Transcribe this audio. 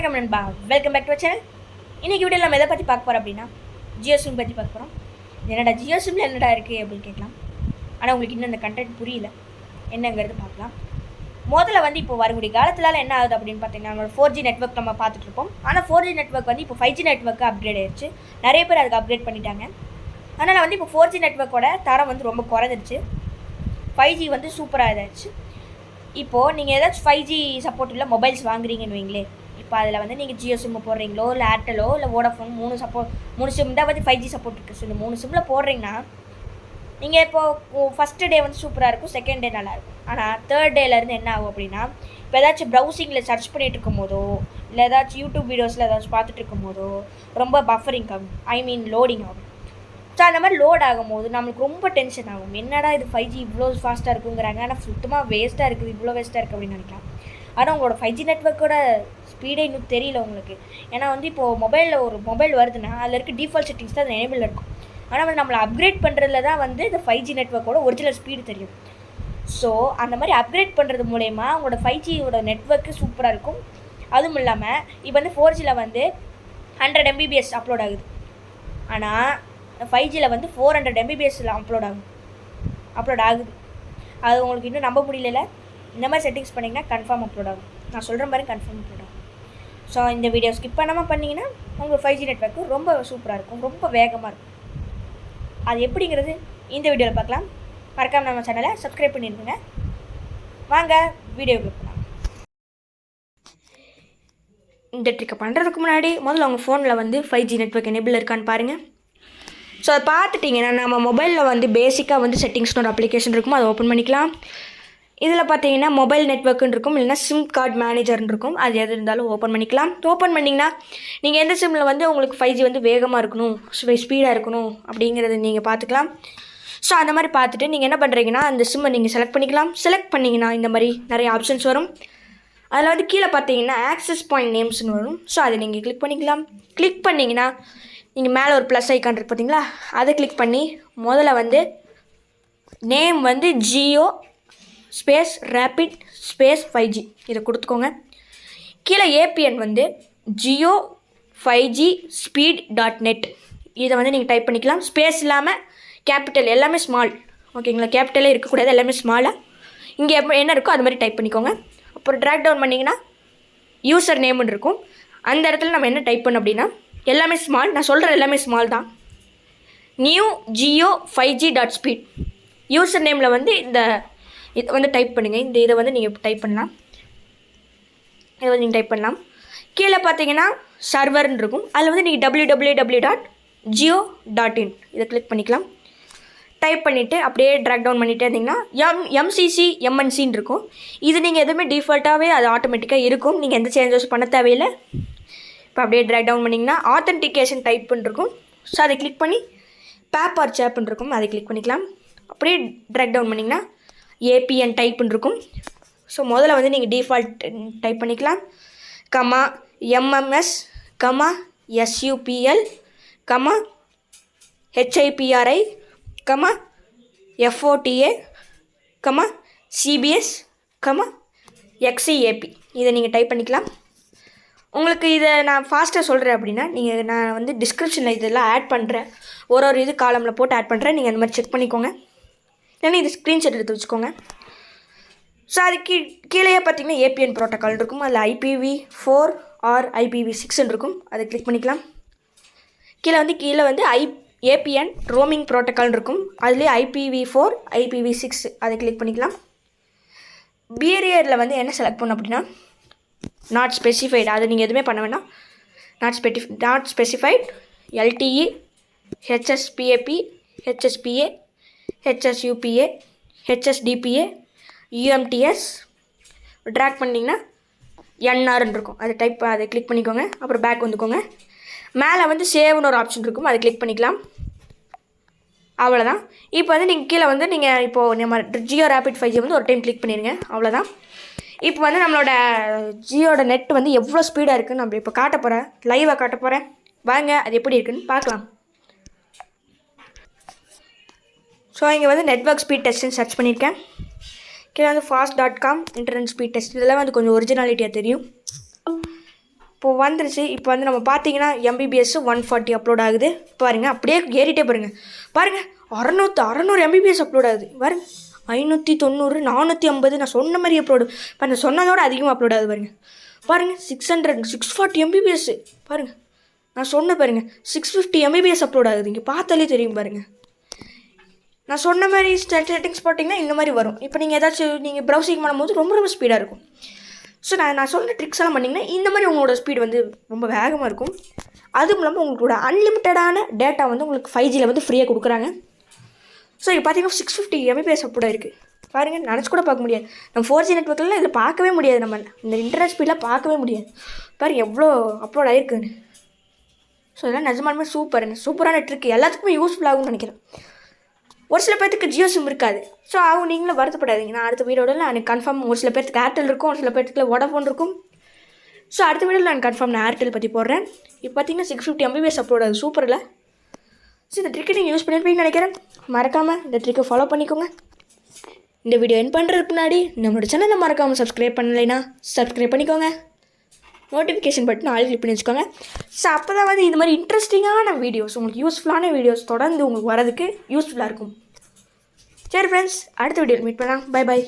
வணக்கம் நண்பா. Welcome back to channel இன்னைக்கு வீடியோ நம்ம எதை பற்றி பார்க்க போகிறோம் அப்படின்னா ஜியோ சிம் பற்றி பார்க்க போகிறோம் என்னடா ஜியோ சிம்மில் என்னடா இருக்குது அப்படின்னு கேட்கலாம். ஆனால் உங்களுக்கு இன்னும் அந்த கண்டென்ட் புரியல. என்னங்கிறது பார்க்கலாம். முதல்ல வந்து இப்போ வரக்கூடிய காலத்தில் என்ன ஆகுது அப்படின்னு பார்த்தீங்கன்னா நம்மளோட ஃபோர் ஜி நெட்ஒர்க் நம்ம பார்த்துட்ருப்போம் ஆனால் ஃபோர் ஜி நெட்ஒர்க் வந்து இப்போ ஃபைவ் ஜி நெட்ஒர்க்கு அப்கிரேட் ஆயிடுச்சு நிறைய பேர் அதுக்கு அப்கிரேட் பண்ணிட்டாங்க. அதனால் வந்து இப்போ ஃபோர் ஜி நெட்ஒர்க்கோட தரம் வந்து ரொம்ப குறைஞ்சிருச்சு. ஃபைவ் ஜி வந்து சூப்பராக இதாச்சு இப்போது நீங்கள் ஏதாச்சும் ஃபைவ் ஜி சப்போர்ட் உள்ள மொபைல்ஸ் வாங்குறீங்கன்னு வைங்களேன். இப்போ அதில் வந்து நீங்கள் ஜியோ சிம்மு போடுறீங்களோ இல்லை ஏர்டெலோ இல்லை வோடஃபோன் மூணு சப்போர்ட் மூணு சிம் தான் வந்து ஃபைவ் ஜி சப்போர்ட் இருக்குது ஸோ இந்த மூணு சிம்மில் போடுறீங்கன்னா நீங்கள் இப்போது ஃபஸ்ட்டு டே வந்து சூப்பராக இருக்கும் செகண்ட் டே நல்லாயிருக்கும் ஆனால் தேர்ட் டேலேருந்து என்ன ஆகும் அப்படின்னா இப்போ ஏதாச்சும் ப்ரௌசிங்கில் சர்ச் பண்ணிட்டு இருக்கும் போதோ இல்லை ஏதாச்சும் யூடியூப் வீடியோஸில் ஏதாச்சும் பார்த்துட்டு இருக்கும் போதோ ரொம்ப பஃபரிங் ஆகும். ஐ மீன் லோடிங் ஆகும். ஸோ அந்த மாதிரி லோட் ஆகும்போது நம்மளுக்கு ரொம்ப டென்ஷன் ஆகும். என்னடா இது ஃபைவ் ஜி இவ்வளோ ஃபாஸ்ட்டாக இருக்குங்கிறாங்க. ஆனால் சுத்தமாக வேஸ்ட்டாக இருக்குது இவ்வளோ வேஸ்ட்டாக இருக்குது அப்படின்னு நினைக்கலாம். ஆனால் உங்களோட ஃபைவ் ஜி நெட்ஒர்க்கோட ஸ்பீடே இன்னும் தெரியல உங்களுக்கு. ஏன்னா வந்து இப்போது மொபைலில் ஒரு மொபைல் வருதுன்னா அதில் இருக்க டிஃபால்ட் செட்டிங்ஸ் தான் அது எனேபிள் இருக்கும். ஆனால் வந்து நம்மளை அப்கிரேட் பண்ணுறதுல தான் வந்து இந்த ஃபைவ் ஜி நெட்ஒர்க்கோட ஒரிஜினல் ஸ்பீடு தெரியும். ஸோ அந்த மாதிரி அப்கிரேட் பண்ணுறது மூலயமா உங்களோட ஃபைவ் ஜியோட நெட்ஒர்க்கு சூப்பராக இருக்கும். அதுவும் இல்லாமல் இப்போ வந்து ஃபோர் ஜியில் வந்து ஹண்ட்ரட் எம்பிபிஎஸ் அப்லோட் ஆகுது. ஆனால் ஃபைவ் ஜியில் வந்து ஃபோர் ஹண்ட்ரட் எம்பிபிஎஸ்ஸில் அப்லோட் ஆகும் அப்லோட் ஆகுது. அது உங்களுக்கு இன்னும் நம்ப முடியல இந்த மாதிரி செட்டிங்ஸ் பண்ணிங்கன்னா கன்ஃபார்ம் அப்லோட் ஆகும். நான் சொல்கிற மாதிரி கன்ஃபார்ம் அப்லோட் ஆகும். ஸோ இந்த வீடியோ ஸ்கிப் பண்ணாமல் பண்ணிங்கன்னா உங்களுக்கு ஃபைவ் ஜி நெட்ஒர்க்கு ரொம்ப சூப்பராக இருக்கும். ரொம்ப வேகமாக இருக்கும். அது எப்படிங்கிறது இந்த வீடியோவில் பார்க்கலாம். மறக்காமல் நம்ம சேனலை சப்ஸ்கிரைப் பண்ணிடுங்க வாங்க வீடியோ போகலாம் இந்த ட்ரிக்கை பண்ணுறதுக்கு முன்னாடி முதல்ல உங்கள் ஃபோனில் வந்து ஃபைவ் ஜி நெட்ஒர்க் எனேபிள் இருக்கான்னு பாருங்கள் ஸோ அதை பார்த்துட்டிங்கன்னா நம்ம மொபைலில் வந்து பேசிக்காக வந்து செட்டிங்ஸ்னு ஒரு அப்ளிகேஷன் இருக்கும் அதை ஓப்பன் பண்ணிக்கலாம். இதில் பார்த்தீங்கன்னா மொபைல் நெட்ஒர்க்குன்னு இருக்கும் இல்லைனா சிம் கார்டு மேனேஜர்னு இருக்கும். அது எது இருந்தாலும் ஓப்பன் பண்ணிக்கலாம். ஓப்பன் பண்ணிங்கன்னா நீங்கள் எந்த சிம்மில் வந்து உங்களுக்கு ஃபைவ் ஜி வந்து வேகமாக இருக்கணும் ஸ்பீடாக இருக்கணும் அப்படிங்கிறத நீங்கள் பார்த்துக்கலாம். ஸோ அந்த மாதிரி பார்த்துட்டு நீங்கள் என்ன பண்ணுறீங்கன்னா அந்த சிம்மை நீங்கள் செலக்ட் பண்ணிக்கலாம். செலக்ட் பண்ணிங்கன்னா இந்த மாதிரி நிறைய ஆப்ஷன்ஸ் வரும். அதில் வந்து கீழே பார்த்தீங்கன்னா ஆக்சஸ் பாயிண்ட் நேம்ஸ்னு வரும். ஸோ அதை நீங்கள் கிளிக் பண்ணிக்கலாம். கிளிக் பண்ணிங்கன்னா நீங்கள் மேலே ஒரு ப்ளஸ் ஐக்கான் இருக்கு பார்த்தீங்களா? அதை கிளிக் பண்ணி முதல்ல வந்து நேம் வந்து Jio space rapid space five G இதை கொடுத்துக்கோங்க. கீழே ஏபிஎன் வந்து Jio five G speed dot net இதை வந்து நீங்கள் டைப் பண்ணிக்கலாம். ஸ்பேஸ் இல்லாமல் கேபிட்டல் எல்லாமே ஸ்மால் ஓகேங்களா கேபிட்டலே இருக்கக்கூடாது. எல்லாமே ஸ்மாலாக இங்கே எப்போ என்ன இருக்கோ அது மாதிரி டைப் பண்ணிக்கோங்க. அப்புறம் ட்ராக் டவுன் பண்ணிங்கன்னா யூசர் நேம்னு இருக்கும். அந்த இடத்துல நம்ம என்ன டைப் பண்ணோம் அப்படின்னா எல்லாமே ஸ்மால் நான் சொல்கிற எல்லாமே ஸ்மால் தான். New Jio five G dot speed user நேமில் வந்து இந்த இதை வந்து டைப் பண்ணுங்கள் இந்த இதை வந்து நீங்கள் டைப் பண்ணலாம். இதை வந்து நீங்கள் டைப் பண்ணலாம். கீழே பார்த்தீங்கன்னா சர்வர்னு இருக்கும். அதில் வந்து நீங்கள் W W W dot Jio dot in இதை கிளிக் பண்ணிக்கலாம் டைப் பண்ணிவிட்டு அப்படியே ட்ராக் டவுன் பண்ணிகிட்டே இருந்தீங்கன்னா எம் எம்சிசி எம்என்சின்னு இருக்கும். இது நீங்கள் எதுவுமே டிஃபால்ட்டாகவே அது ஆட்டோமேட்டிக்காக இருக்கும். நீங்கள் எந்த சேஞ்சஸ் பண்ண தேவையில்லை. இப்போ அப்படியே ட்ராக் டவுன் பண்ணிங்கன்னா ஆத்தென்டிகேஷன் டைப் பண்ணிருக்கும் ஸோ அதை கிளிக் பண்ணி பேப் ஆர் சேப்னு இருக்கும். அதை கிளிக் பண்ணிக்கலாம். அப்படியே ட்ராக் டவுன் பண்ணிங்கன்னா ஏபிஎன் டைப்னு இருக்கும். ஸோ முதல்ல வந்து நீங்கள் டிஃபால்ட் டைப் பண்ணிக்கலாம். Comma MMS comma SUPL comma HIPRI comma FOTA comma CBS comma XCAP இதை நீங்கள் டைப் பண்ணிக்கலாம். உங்களுக்கு இதை நான் ஃபாஸ்ட்டாக சொல்கிறேன் அப்படின்னா நீங்கள் நான் வந்து டிஸ்கிரிப்ஷனில் இதெல்லாம் ஆட் பண்ணுறேன் ஒரு ஒரு இது காலமில் போட்டு ஆட் பண்ணுறேன் நீங்கள் அந்த மாதிரி செக் பண்ணிக்கோங்க. இல்லைன்னா இது ஸ்க்ரீன்ஷாட் எடுத்து வச்சுக்கோங்க. ஸோ அதுக்கு கீழே பார்த்தீங்கன்னா ஏபிஎன் ப்ரோட்டோக்கால் இருக்கும்? அதில் ஐபிவி ஃபோர் ஆர் ஐபிவி சிக்ஸ்ன்னு இருக்கும். அதை கிளிக் பண்ணிக்கலாம். கீழே வந்து கீழே வந்து ஐ ஏபிஎன் ரோமிங் ப்ரோட்டோக்கால் இருக்கும். அதுலேயே ஐபிவி ஃபோர் ஐபிவி சிக்ஸ் அதை கிளிக் பண்ணிக்கலாம். பிஹேவியரில் வந்து என்ன செலக்ட் பண்ணும் அப்படின்னா நாட் ஸ்பெசிஃபைடு அதை நீங்கள் எதுவுமே பண்ண வேணாம். Not ஸ்பெட்டி not specified LTE HSPAP HSPA HSUPA HSDPA UMTS drag பண்ணிங்கன்னா என்ஆர்னு இருக்கும். அதை டைப் அதை கிளிக் பண்ணிக்கோங்க. அப்புறம் பேக் வந்துக்கோங்க. மேலே வந்து சேவ்னு ஒரு ஆப்ஷன் இருக்கும். அதை கிளிக் பண்ணிக்கலாம். அவ்வளோதான் இப்போ வந்து நீங்கள் கீழே வந்து நீங்கள் இப்போது நம்ம ஜியோ ரேபிட் ஃபைவ் ஜி வந்து ஒரு டைம் கிளிக் பண்ணிடுங்க அவ்வளோதான் இப்போ வந்து நம்மளோட ஜியோட நெட் வந்து எவ்வளோ ஸ்பீடாக இருக்குதுன்னு நம்ம இப்போ காட்ட போகிறேன் லைவாக காட்ட போகிறேன் வாங்க அது எப்படி இருக்குன்னு பார்க்கலாம். ஸோ இங்கே வந்து நெட்ஒர்க் ஸ்பீட் டெஸ்ட்னு சர்ச் பண்ணியிருக்கேன் கீழே வந்து fast dot com internet speed test இதெல்லாம் வந்து கொஞ்சம் ஒரிஜினாலிட்டியாக தெரியும். இப்போ வந்துருச்சு. இப்போ வந்து நம்ம பார்த்தீங்கன்னா எம்பிபிஎஸ் ஒன் ஃபார்ட்டி அப்லோட் ஆகுது. பாருங்கள் அப்படியே ஏறிட்டே பாருங்கள் பாருங்கள் அறநூற்று அறநூறு எம்பிபிஎஸ் அப்லோட் ஆகுது. பாருங்க ஐநூற்றி தொண்ணூறு நானூற்றி ஐம்பது நான் சொன்ன மாதிரி அப்லோடு இப்போ நான் சொன்னதோட அதிகமாக அப்லோட் ஆகுது பாருங்கள் பாருங்கள் six hundred six forty Mbps பாருங்கள் நான் சொன்ன பாருங்கள் சிக்ஸ் ஃபிஃப்டி எம்பிபிஎஸ் அப்லோட் ஆகுது. இங்கே பார்த்தாலே தெரியும் பாருங்கள் நான் சொன்ன மாதிரி செட்டிங்ஸ் போட்டிங்கன்னா இந்த மாதிரி வரும். இப்போ நீங்கள் ஏதாச்சும் நீங்கள் ப்ரௌசிங் பண்ணும்போது ரொம்ப ரொம்ப ஸ்பீடாக இருக்கும். ஸோ நான் நான் சொல்கிற ட்ரிக்ஸ் எல்லாம் பண்ணிங்கன்னா இந்த மாதிரி உங்களோட ஸ்பீடு வந்து ரொம்ப வேகமாக இருக்கும். அதுவும் இல்லாமல் உங்களோட அன்லிமிட்டடான டேட்டா வந்து உங்களுக்கு ஃபைவ் ஜியில் வந்து ஃப்ரீயாக கொடுக்குறாங்க. ஸோ இப்போ பார்த்தீங்கன்னா சிக்ஸ் ஃபிஃப்டி எம்பிபிஎஸ் அப்படி இருக்குது பாருங்கள் நினச்சி கூட பார்க்க முடியாது. நம்ம ஃபோர் ஜி நெட்ஒர்க்கில் இதில் பார்க்கவே முடியாது. நம்ம இந்த இன்டர்நெட் ஸ்பீடெலாம் பார்க்கவே முடியாது. பாரு எவ்வளோ அப்லோட் ஆகிருக்குன்னு ஸோ இதெல்லாம் நிஜமாலுமே சூப்பர் சூப்பரான ட்ரிக் எல்லாத்துக்குமே யூஸ்ஃபுல் ஆகும்னு நினைக்கிறேன். ஒரு சில பேர்த்துக்கு ஜியோ சிம் இருக்காது. ஸோ அவங்க நீங்களும் வருத்தப்படாதீங்க. நான் அடுத்த வீடியோட நான் எனக்கு கன்ஃபார்ம் ஒரு சில பேர்த்துக்கு ஏர்டெல் இருக்கும் ஒரு சில பேர்த்துக்கு வோடாஃபோன் இருக்கும். ஸோ அடுத்த வீடியோவில் நான் கன்ஃபார்ம் நான் ஏர்டெல் பற்றி போடுறேன். இப்போ பார்த்தீங்கன்னா சிக்ஸ் ஃபிஃப்டி எம்பிபிஎஸ் அப்லோட் ஆகுது. சூப்பர் இல்லை? ஸோ இந்த ட்ரிக்கை நீங்கள் யூஸ் பண்ணியிருப்பீங்கன்னு நினைக்கிறேன். மறக்காமல் இந்த ட்ரிக்கை ஃபாலோ பண்ணிக்கோங்க. இந்த வீடியோ என் பண்ணுறதுக்கு முன்னாடி நம்மளோட சேனலை மறக்காமல் சப்ஸ்கிரைப் பண்ணலைன்னா சப்ஸ்கிரைப் பண்ணிக்கோங்க. நோட்டிஃபிகேஷன் பட்டன் ஆல் கிளிக் பண்ணி வச்சுக்கோங்க. ஸோ அப்போ தான் வந்து இந்த மாதிரி இன்ட்ரெஸ்டிங்கான வீடியோஸ் உங்களுக்கு யூஸ்ஃபுல்லான வீடியோஸ் தொடர்ந்து உங்களுக்கு வரதுக்கு யூஸ்ஃபுல்லாக இருக்கும். சரி ஃப்ரெண்ட்ஸ் அடுத்த வீடியோவில் மீட் பண்ணலாம். By by